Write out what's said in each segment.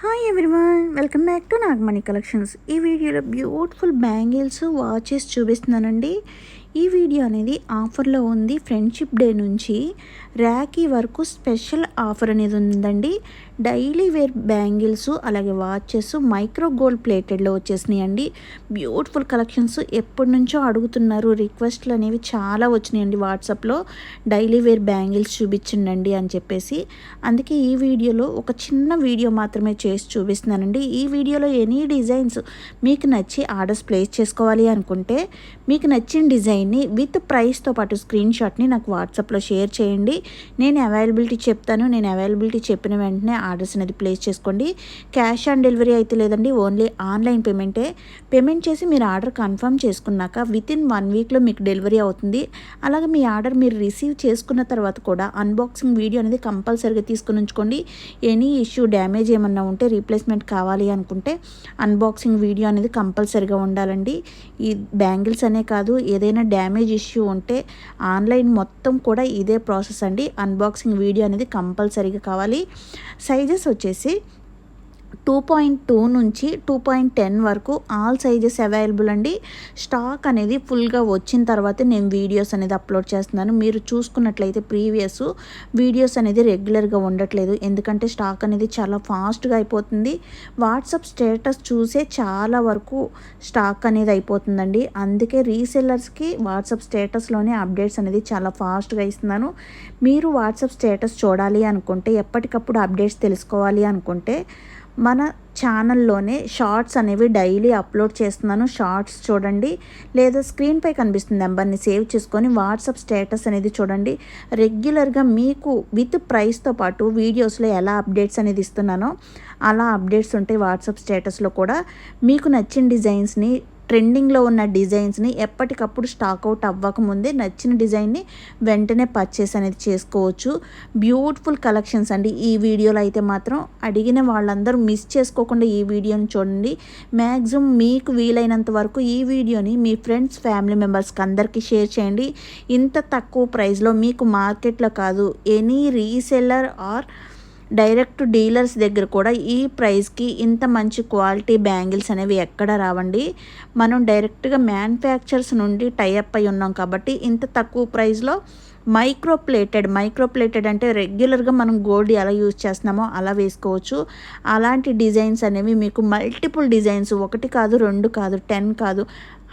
Hi everyone welcome back to Nagamani collections ఈ వీడియోలో beautiful bangles watches చూపిస్తున్నానండి. ఈ వీడియో అనేది ఆఫర్లో ఉంది. ఫ్రెండ్షిప్ డే నుంచి ర్యాకీ వరకు స్పెషల్ ఆఫర్ అనేది ఉందండి. డైలీ వేర్ బ్యాంగిల్స్ అలాగే వాచెస్ మైక్రో గోల్డ్ ప్లేటెడ్లో వచ్చేసినాయి అండి బ్యూటిఫుల్ కలెక్షన్స్ ఎప్పటి నుంచో అడుగుతున్నారు. రిక్వెస్ట్లు అనేవి చాలా వచ్చినాయండి వాట్సాప్లో. డైలీ వేర్ బ్యాంగిల్స్ చూపించండి అని చెప్పేసి. అందుకే ఈ వీడియోలో ఒక చిన్న వీడియో మాత్రమే చేసి చూపిస్తున్నానండి. ఈ వీడియోలో ఎనీ డిజైన్స్ మీకు నచ్చి ఆర్డర్స్ ప్లేస్ చేసుకోవాలి అనుకుంటే మీకు నచ్చిన డిజైన్ని విత్ ప్రైస్తో పాటు స్క్రీన్ షాట్ని నాకు వాట్సాప్లో షేర్ చేయండి. నేను అవైలబిలిటీ చెప్తాను. నేను అవైలబిలిటీ చెప్పిన వెంటనే ఆర్డర్స్ అనేది ప్లేస్ చేసుకోండి. క్యాష్ ఆన్ డెలివరీ అయితే లేదండి ఓన్లీ ఆన్లైన్ పేమెంటే. పేమెంట్ చేసి మీరు ఆర్డర్ కన్ఫర్మ్ చేసుకున్నాక విత్ ఇన్ వన్ వీక్లో మీకు డెలివరీ అవుతుంది. అలాగే మీ ఆర్డర్ మీరు రిసీవ్ చేసుకున్న తర్వాత కూడా అన్బాక్సింగ్ వీడియో అనేది కంపల్సరీగా తీసుకుని ఉంచుకోండి. ఎనీ ఇష్యూ డ్యామేజ్ ఏమన్నా ఉంటే రీప్లేస్మెంట్ కావాలి అనుకుంటే అన్బాక్సింగ్ వీడియో అనేది కంపల్సరీగా ఉండాలండి. ఈ బ్యాంగిల్స్ అనే కాదు ఏదైనా డ్యామేజ్ ఇష్యూ ఉంటే ఆన్లైన్ మొత్తం కూడా ఇదే ప్రాసెస్ అండి. అన్బాక్సింగ్ వీడియో అనేది కంపల్సరీగా కావాలి. సైజెస్ వచ్చేసి టూ పాయింట్ టూ నుంచి టూ పాయింట్ టెన్ వరకు ఆల్ సైజెస్ అవైలబుల్ అండి. స్టాక్ అనేది ఫుల్గా వచ్చిన తర్వాత నేను వీడియోస్ అనేది అప్లోడ్ చేస్తున్నాను. మీరు చూసుకున్నట్లయితే ప్రీవియస్ వీడియోస్ అనేది రెగ్యులర్గా ఉండట్లేదు. ఎందుకంటే స్టాక్ అనేది చాలా ఫాస్ట్గా అయిపోతుంది. వాట్సాప్ స్టేటస్ చూసే చాలా వరకు స్టాక్ అనేది అయిపోతుందండి. అందుకే రీసెల్లర్స్కి వాట్సాప్ స్టేటస్లోనే అప్డేట్స్ అనేది చాలా ఫాస్ట్గా ఇస్తున్నాను. మీరు వాట్సాప్ స్టేటస్ చూడాలి అనుకుంటే ఎప్పటికప్పుడు అప్డేట్స్ తెలుసుకోవాలి అనుకుంటే మన ఛానల్లోనే షార్ట్స్ అనేవి డైలీ అప్లోడ్ చేస్తున్నాను. షార్ట్స్ చూడండి. లేదా స్క్రీన్పై కనిపిస్తుంది నెంబర్ని సేవ్ చేసుకొని వాట్సాప్ స్టేటస్ అనేది చూడండి. రెగ్యులర్గా మీకు విత్ ప్రైస్తో పాటు వీడియోస్లో ఎలా అప్డేట్స్ అనేది ఇస్తున్నానో అలా అప్డేట్స్ ఉంటాయి వాట్సాప్ స్టేటస్లో కూడా మీకు నచ్చిన డిజైన్స్ని ట్రెండింగ్లో ఉన్న డిజైన్స్ని ఎప్పటికప్పుడు స్టాక్ అవుట్ అవ్వకముందే నచ్చిన డిజైన్ని వెంటనే పర్చేస్ అనేది చేసుకోవచ్చు. బ్యూటిఫుల్ కలెక్షన్స్ అండి. ఈ వీడియోలో అయితే మాత్రం అడిగిన వాళ్ళందరూ మిస్ చేసుకోకుండా ఈ వీడియోని చూడండి. మ్యాక్సిమం మీకు వీలైనంత వరకు ఈ వీడియోని మీ ఫ్రెండ్స్ ఫ్యామిలీ మెంబర్స్కి అందరికీ షేర్ చేయండి. ఇంత తక్కువ ప్రైస్లో మీకు మార్కెట్లో కాదు any reseller or direct dealers దగ్గర కూడా ఈ ప్రైస్కి ఇంత మంచి క్వాలిటీ బ్యాంగిల్స్ అనేవి ఎక్కడ రావండి? మనం డైరెక్ట్గా మ్యానుఫ్యాక్చర్స్ నుండి టైఅప్ అయి ఉన్నాం కాబట్టి ఇంత తక్కువ ప్రైస్లో మైక్రో ప్లేటెడ్ మైక్రో ప్లేటెడ్ అంటే రెగ్యులర్గా మనం గోల్డ్ ఎలా యూజ్ చేస్తున్నామో అలా వేసుకోవచ్చు. అలాంటి డిజైన్స్ అనేవి మీకు మల్టిపుల్ డిజైన్స్ ఒకటి కాదు రెండు కాదు టెన్ కాదు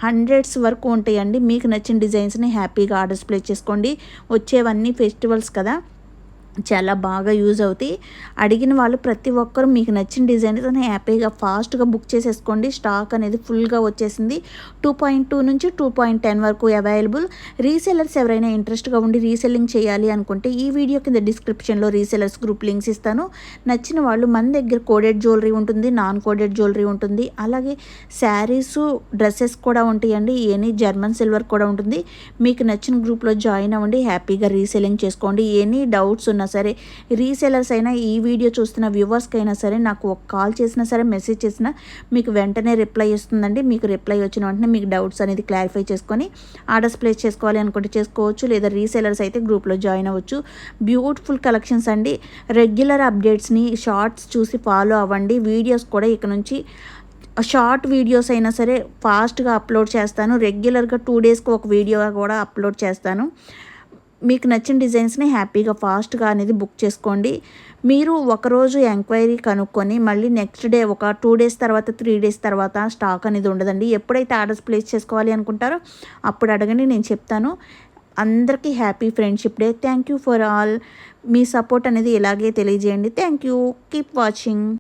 హండ్రెడ్స్ వరకు ఉంటాయండి. మీకు నచ్చిన డిజైన్స్ని హ్యాపీగా ఆర్డర్స్ ప్లేస్ చేసుకోండి. వచ్చేవన్నీ ఫెస్టివల్స్ కదా. చాలా బాగా యూజ్ అవుతాయి. అడిగిన వాళ్ళు ప్రతి ఒక్కరు మీకు నచ్చిన డిజైన్తో హ్యాపీగా ఫాస్ట్గా బుక్ చేసేసుకోండి. స్టాక్ అనేది ఫుల్గా వచ్చేసింది. టూ పాయింట్ టూ నుంచి టూ పాయింట్ టెన్ వరకు అవైలబుల్. రీసెలర్స్ ఎవరైనా ఇంట్రెస్ట్గా ఉండి రీసెల్లింగ్ చేయాలి అనుకుంటే ఈ వీడియో కింద డిస్క్రిప్షన్లో రీసెలర్స్ గ్రూప్ లింక్స్ ఇస్తాను. నచ్చిన వాళ్ళు మన దగ్గర కోడెడ్ జ్యువెలరీ ఉంటుంది నాన్ కోడెడ్ జ్యువెలరీ ఉంటుంది. అలాగే శారీస్ డ్రెస్సెస్ కూడా ఉంటాయండి. ఎనీ జర్మన్ సిల్వర్ కూడా ఉంటుంది. మీకు నచ్చిన గ్రూప్లో జాయిన్ అవ్వండి. హ్యాపీగా రీసెల్లింగ్ చేసుకోండి. ఎనీ డౌట్స్ ఉన్న అయినా సరే రీసేలర్స్ అయినా ఈ వీడియో చూస్తున్న వ్యూవర్స్కి అయినా సరే నాకు ఒక కాల్ చేసినా సరే మెసేజ్ చేసినా మీకు వెంటనే రిప్లై ఇస్తుందండి మీకు రిప్లై వచ్చిన వెంటనే మీకు డౌట్స్ అనేది క్లారిఫై చేసుకొని ఆర్డర్స్ ప్లేస్ చేసుకోవాలి అనుకుంటే చేసుకోవచ్చు. లేదా రీసేలర్స్ అయితే గ్రూప్లో జాయిన్ అవ్వచ్చు. బ్యూటిఫుల్ కలెక్షన్స్ అండి. రెగ్యులర్ అప్డేట్స్ని షార్ట్స్ చూసి ఫాలో అవ్వండి. వీడియోస్ కూడా ఇక నుంచి షార్ట్ వీడియోస్ అయినా సరే ఫాస్ట్గా అప్లోడ్ చేస్తాను. రెగ్యులర్గా టూ డేస్కి ఒక వీడియో కూడా అప్లోడ్ చేస్తాను. మీకు నచ్చిన డిజైన్స్ని హ్యాపీగా ఫాస్ట్గా అనేది బుక్ చేసుకోండి. మీరు ఒకరోజు ఎంక్వైరీ కనుక్కొని మళ్ళీ నెక్స్ట్ డే ఒక టూ డేస్ తర్వాత త్రీ డేస్ తర్వాత స్టాక్ అనేది ఉండదండి. ఎప్పుడైతే ఆర్డర్స్ ప్లేస్ చేసుకోవాలి అనుకుంటారో అప్పుడు అడగండి నేను చెప్తాను. అందరికీ happy friendship day. Thank you for all. Me support అనేది ఇలాగే తెలియజేయండి. Thank you. Keep watching.